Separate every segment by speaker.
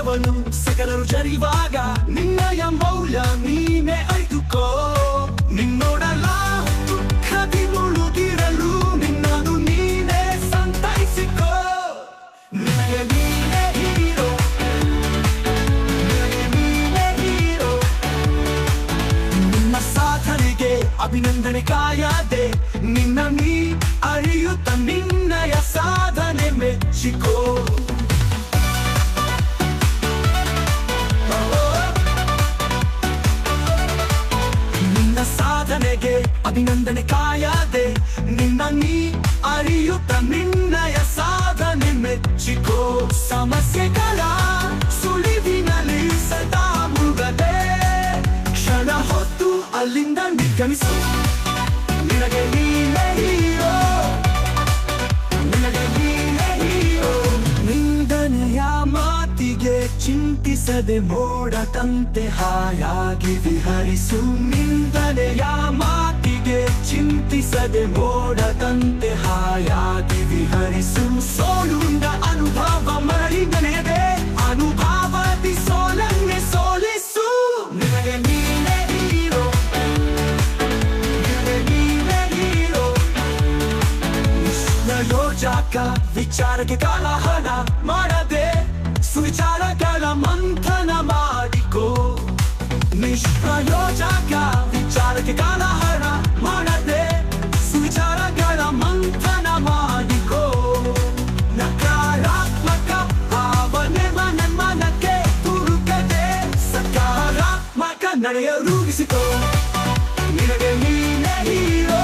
Speaker 1: ಸಾಮರ್ಥ್ಯವನ್ನು ಸಕಲರು ಜರಿವಾಗ. ನಿನ್ನಯ ಮೌಲ್ಯ ನೀನೆ ಅರಿತುಕೋ. ನಿನ್ನೋಡಲ ದುಃಖದಿ ಮುಳುಗಿರಲು ನಿನ್ನದು ನೀನೆ ಸಂತೈಸಿಕೋ. ನಿನಗೆ ನೀನೆ ಹೀರೋ. ನಿನಗೆ ನೀನೆ ಹೀರೋ. ನಿನ್ನ ಸಾಧನೆಗೆ ಅಭಿನಂದನೆ ಕಾಯದೆ, ನಿನ್ನ ನೀ ಅರಿಯುತ್ತ ನಿನ್ನಯ ಸಾಧನೆ ಮೆಚ್ಚಿಕೋ. ಅಭಿನಂದನೆ ಕಾಯದೆ, ನಿನ್ನ ನೀ ಅರಿಯುತ್ತ ನಿನ್ನಯ ಸಾಧನೆ ಮೆಚ್ಚಿಕೋ. ಸಮಸ್ಯೆಗಳ ಸುಳಿವಿನಲ್ಲಿ ಸದಾ ಮುಗದೆ ಕ್ಷಣ ಹೊತ್ತು ಅಲ್ಲಿಂದ ನಿರ್ಗಮಿಸು. ನಿನಗೆ ನೀನೇ ಹೀರೋ. ನಿನಗೆ ನೀನೇ ಹೀರೋ. ನಿಂದನೆಯ ಮಾತಿಗೆ ಚಿಂತಿಸದೆ ಮೋಡದಂತೆ ಹಾಯಾಗಿ ವಿಹರಿಸು. ನಿಂದನೆಯ ಮಾತಿಗೆ ಚಿಂತಿಸದೆ ಮೋಡದಂತೆ ಹಾಯಾಗಿ ವಿಹರಿಸು. ಸೋಲುಂಡ ಅನುಭವ ಮರಳಿಗನೆದೆ ಅನುಭವದಿ ಸೋಲನ್ನೇ ಸೋಲಿಸು. ನಿನಗೆ ನೀನೇ ಹೀರೋ. ನಿನಗೆ ನೀನೇ ಹೀರೋ. ಯೋಜಕ, ವಿಚಾರಕ್ಕೆ ಕಾಲಹಣ ಮಾಡದೆ, ಸುವಿಚಾರಗಳ ಮಂಥನ ಮಾಡಿಕೋ. ನಿಷ್ಪ್ರಯೋಜಕ ವಿಚಾರಕ್ಕೆ ಕಾಲಹಣ ನಡೆಯ ರೂಗಿಸಿಕೋ ನಿನಗೆ ನೀನೆ ಹೀರೋ.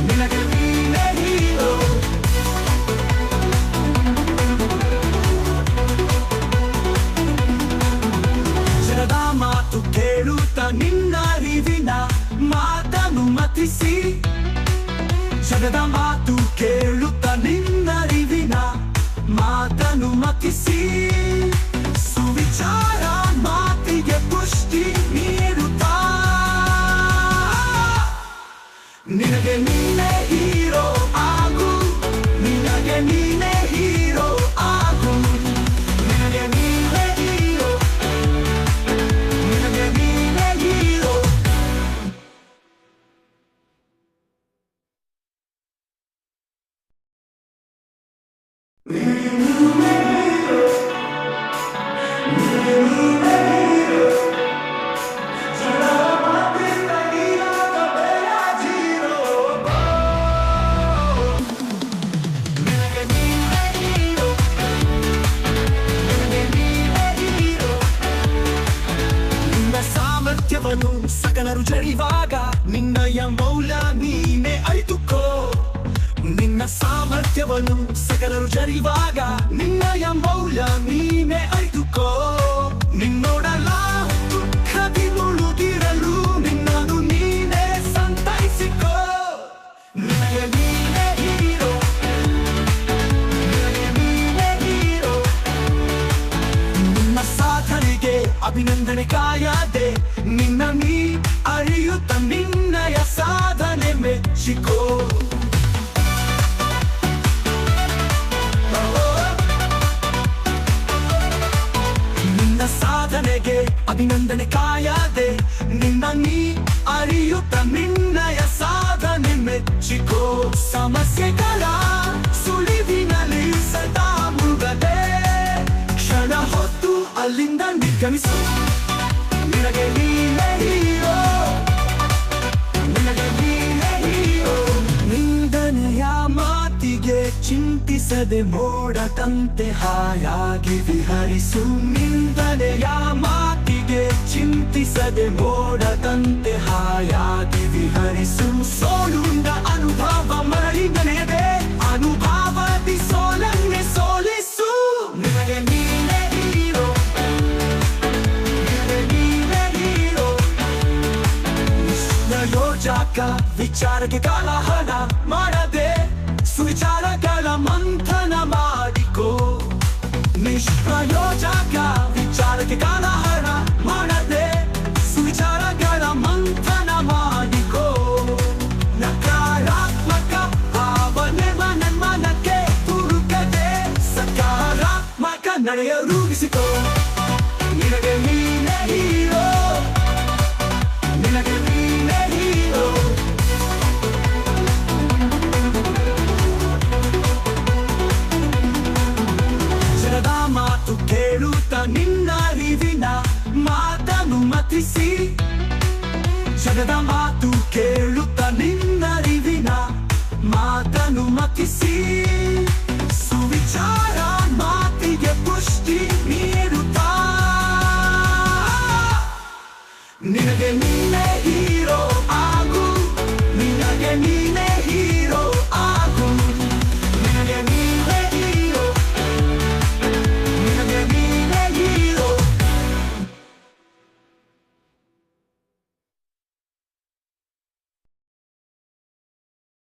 Speaker 1: ನಿನಗೆ ನೀನೆ ಹೀರೋ. ಜನದ ಮಾತು ಕೇಳುತ್ತ ನಿನ್ನ ಅರಿವಿನ ಮಾತನು ಮತಿಸಿ. ಜನದ ಮಾತು ಕೇಳುತ್ತ ನಿನ್ನ ಅರಿವಿನ ಮಾತನು ಮತಿಸಿ. ನಿನಗೆ ಸಾಮರ್ಥ್ಯವನ್ನು ಸಕಲರು ಜರಿವಾಗ ನಿನ್ನಯ ಮೌಲ್ಯ ನೀನೆ ಅರಿತುಕೋ. ನಿನ್ನೋಡಲ ದುಃಖದಿ ಮುಳುಗಿರಲು ನಿನ್ನದು ನೀನೆ ಸಂತೈಸಿಕೋ. ನಿನಗೆ ನಿನ್ನ ಅಭಿನಂದನೆ ಕಾಯದೆ, ನಿನ್ನ ನೀ ಅರಿಯುತ್ತ ನಿನ್ನಯ ಸಾಧನೆ ಮೆಚ್ಚಿಕೋ. ಅಭಿನಂದನೆ ಕಾಯದೆ, ನಿನ್ನ ನೀ ಅರಿಯುತ್ತ ನಿನ್ನಯ ಸಾಧನೆ ಮೆಚ್ಚಿಕೋ. ಸಮಸ್ಯೆಗಳ ಸುಳಿವಿನಲ್ಲಿ ಸದಾ ಮುಗದೆ ಕ್ಷಣ ಹೊತ್ತು ಅಲ್ಲಿಂದ ನಿರ್ಗಮಿಸು. ಇಲ್ಲದೆ ಮೋಡದಂತೆ ಹಾಯಾಗಿ ವಿಹರಿಸು ನಿಂದನೆಯ ಮಾತಿಗೆ ಚಿಂತಿಸದೆ ಮೋಡದಂತೆ ಹಾಯಾಗಿ ವಿಹರಿಸು ಸೋಲುಂಡ ಅನುಭವ ಮರಿಗನೆದೆ ಅನುಭವದಿ ಸೋಲನ್ನೇ ಸೋಲಿಸು. ನಿನಗೆ ಯೋಜಾಕ ವಿಚಾರಕ್ಕೆ ಕಾಲಹನ ಮಾಡದೆ ಸುವಿಚಾರಗಳ ಮಂಥನ ಮಾಡಿಕೋ. ನಿಷ್ಪ್ರಯೋಜಕ ವಿಚಾರಕ್ಕೆ ಕಾಲಹರಣ ಮಾಡದೆ ಸುವಿಚಾರಗಳ ಮಂಥನ ಮಾಡಿಕೋ. ನಕಾರಾತ್ಮಕ ಭಾವನೆ ಮನಕ್ಕೆ ತುರುಕದೆ ಸಕಾರಾತ್ಮಕ ನಡೆಯ ರೂಢಿಸಿಕೋ. ಸಾಧಿಸಿ ಜಗದ ಮಾತು ಕೇಳುತ್ತ ನಿನ್ನರಿವಿನ ಮಾತನು ಮತಿಸಿ.